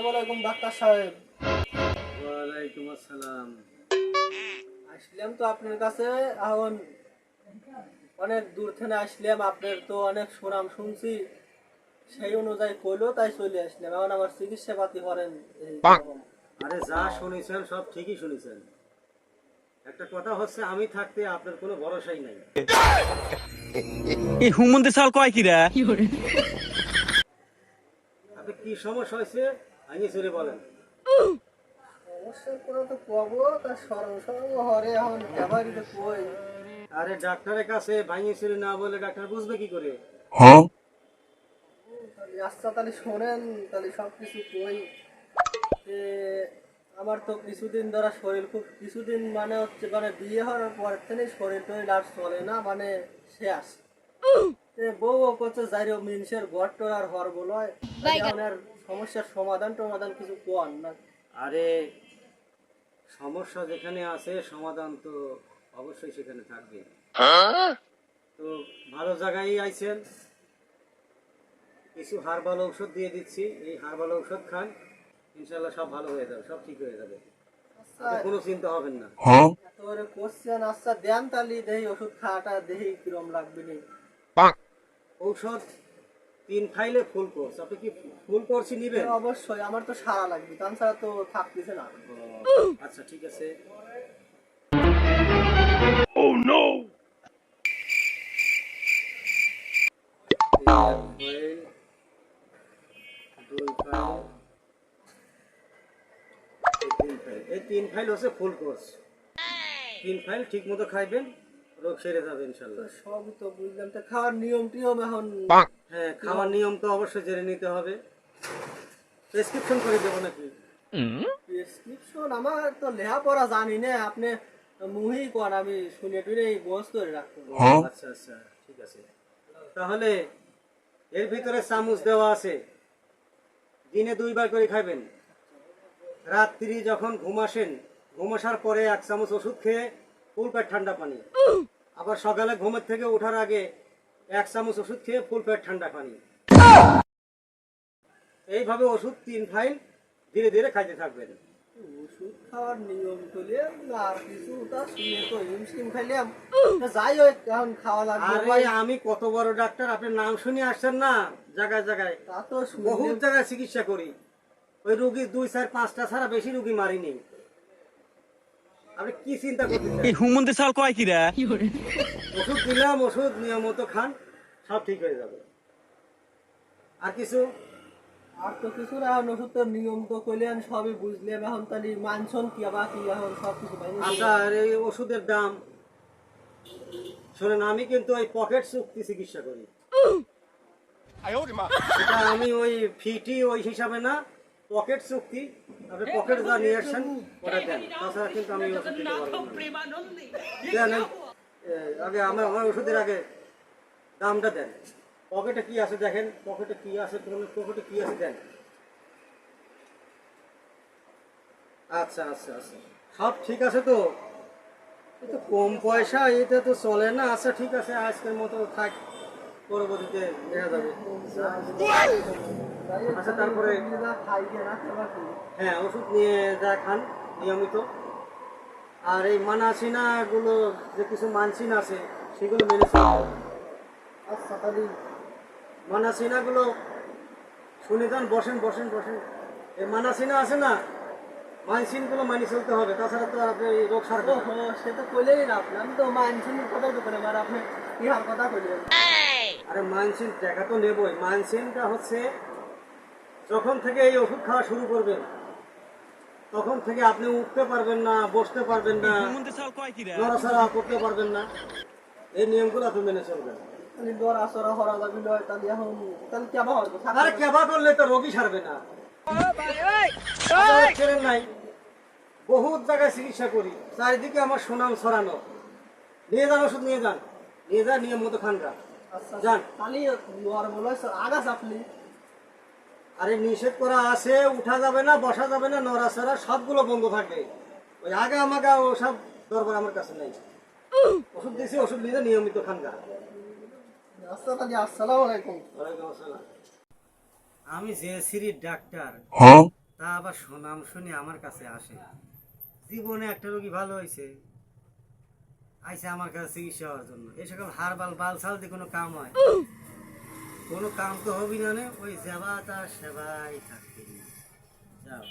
আসসালামু আলাইকুম ডাক্তার সাহেব। ওয়ালাইকুম আসসালাম। আসলাম তো আপনার কাছে এখন অনেক দূর থেকে আসলাম আপনার তো অনেক সুনাম শুনছি। সেই অনুযায়ী কইলো তাই চলে আসলাম। এখন আমার চিকিৎসা পাতি করেন আরে যা শুনেছেন সব ঠিকই শুনেছেন। একটা কথা হচ্ছে আমি থাকতে আপনার কোনো ভরসাই নাই। এই হুমন্দি সাল কয় কিরা? আপনি কি সমস্যা হয়েছে? আগে চলে বলেন। আরে ডাক্তারের কাছে ভাঙিয়ে চুরি না বলে ডাক্তার বুঝবে কি করে? তাহলে আচ্ছা তাহলে শোনেন তাহলে সব কিছু কই। এ, আমার তো কিছুদিন ধরে শরীর খুব কিছুদিন মানে হচ্ছে মানে বিয়ে হওয়ার পর থেকে শরীর টরীর আর চলে না মানে শেষ বউ করছে যাইরো মিনসের ঘর আর হর বলয় এখন সমস্যার সমাধান টমাধান কিছু কর না। আরে সমস্যা যেখানে আছে সমাধান তো অবশ্যই সেখানে থাকবে। তো ভালো জায়গায় আইছেন। কিছু হারবাল ঔষধ দিয়ে দিচ্ছি। এই হারবাল ঔষধ খান ইনশাল্লাহ সব ভালো হয়ে যাবে সব ঠিক হয়ে যাবে। কোনো চিন্তা হবেন না। তোর কোশ্চেন আচ্ছা দেন তাহলে দেহি ওষুধ খাওয়াটা দেহি কিরম লাগবে নি? ঔষধ তিন ফাইলে ফুল কোর্স। আপনি কি ফুল কোর্সই নেবেন? অবশ্যই। আমার তো সারা লাগবে। তাছাড়া তো থাকতেছে না। আচ্ছা ঠিক আছে। এই তিন ফাইল। এই তিন ফাইল হচ্ছে ফুল কোর্স। তিন ফাইল ঠিক মতো খাইবেন। রোগ সেরে যাবে ইনশাল্লাহ সবই তো বুঝলাম। তো খাওয়ার নিয়ম টিয়ম এখন হ্যাঁ খাওয়ার নিয়ম তো অবশ্যই জেনে নিতে হবে। প্রেসক্রিপশন করে দেবো নাকি? প্রেসক্রিপশন আমার তো লেখাপড়া জানি না আপনি মুহি কর আমি শুনে টুনে এই বস্তু রাখতে আচ্ছা আচ্ছা ঠিক আছে। তাহলে এর ভিতরে চামচ দেওয়া আছে। দিনে দুইবার করে খাবেন রাত্রি যখন ঘুমাসেন ঘুমাসার পরে এক চামচ ওষুধ খেয়ে ফুল পেট ঠান্ডা পানি। আবার সকালে ঘুমের থেকে ওঠার আগে এক চামচ ওষুধ খেয়ে ফুল পেট ঠান্ডা পানি। এইভাবে ওষুধ তিন ফাইল ধীরে ধীরে খাইতে থাকবেন। ওষুধ খাওয়ার নিয়ম আর কিছু তা শুনে তো হিমশিম খাইলাম। যাই হোক এখন খাওয়া লাগবে। আর আমি কত বড় ডাক্তার আপনার নাম শুনে আসছেন না? জায়গায় জায়গায়। তা তো বহুত জায়গায় চিকিৎসা করি। ওই রুগী দুই চার পাঁচটা ছাড়া বেশি রুগী মারিনি। আপনি কি চিন্তা করতেছেন? এই হুমন্দি সাল কয় কিরা? ওষুধ দিলাম ওষুধ নিয়ম খান সব ঠিক হয়ে যাবে। আর কিছু? আর তো কিছু না ওষুধ তো নিয়ম তো কইলেন সবই বুঝলাম এখন তাহলে মানছন কি আবার কি এখন সব কিছু আচ্ছা আর এই ওষুধের দাম? শোনেন আমি কিন্তু ওই পকেট চুক্তি চিকিৎসা করি। আমি ওই ফিটি ওই হিসাবে না পকেট চুক্তি আপনি পকেট যা নিয়ে আসছেন, ওটা দেন। তাছাড়া কিন্তু আমি ওষুধ আগে আমার আমার ওষুধের আগে দামটা দেন। পকেটে কি আছে দেখেন, পকেটে কি আছে পকেটে কি আছে দেন। আচ্ছা আচ্ছা আচ্ছা। সব ঠিক আছে তো? তো কম পয়সা, এটা তো চলে না। আচ্ছা ঠিক আছে, আজকের মতো থাক। পরবর্তীতে দেখা যাবে। আচ্ছা তারপরে হ্যাঁ ওষুধ নিয়ে যা খান নিয়মিত। আর এই মানাসিনা গুলো যে কিছু মানসিন আছে সেগুলো মেনে আচ্ছা তাহলে মানাসিনা গুলো শুনে যান বসেন বসেন বসেন। এই মানাসিনা আছে না মানসিনগুলো মানি চলতে হবে তাছাড়া তো আপনি রোগ সারবে। সে তো কইলেই না আপনি আমি তো মানছেন কথা তো করে আর আপনি ইহার কথা কইলেন। আরে মানসিন টাকা তো নেবই। মানসিনটা হচ্ছে যখন থেকে এই ওষুধ খাওয়া শুরু করবেন তখন থেকে আপনি উঠতে পারবেন না বসতে পারবেন না নড়াচড়া করতে পারবেন না। এই নিয়মগুলো আপনি মেনে চলবেন। কেবা হবে আরে কেবা করলে তো রোগী সারবে না। নাই। বহুত জায়গায় চিকিৎসা করি। চারিদিকে আমার সুনাম ছড়ানো। নিয়ে যান ওষুধ নিয়ে যান। নিয়ে যান নিয়ম মতো খান আচ্ছা। যান। বলে আগাছ আপনি। আরে নিষেধ করা আছে উঠা যাবে না বসা যাবে না নড়াচড়া সবগুলো বন্ধ থাকবে। ওই আগে আমাকে ওসব দরবার আমার কাছে নেই। ওষুধ দিয়েছি ওষুধ নিয়ে নিয়মিত খান আসসালাম আমি যে সিরির ডাক্তার হ্যাঁ? তা আবার সুনাম শুনে আমার কাছে আসে। জীবনে একটা রোগী ভালো হয়েছে। আইসে আমার কাছে চিকিৎসা হওয়ার জন্য। এ সকল হারবাল বাল সাল দিয়ে কোনো কাম হয়। কোনো কাম তো হবি না ওই সেবা তার সেবাই থাকবি। যাও।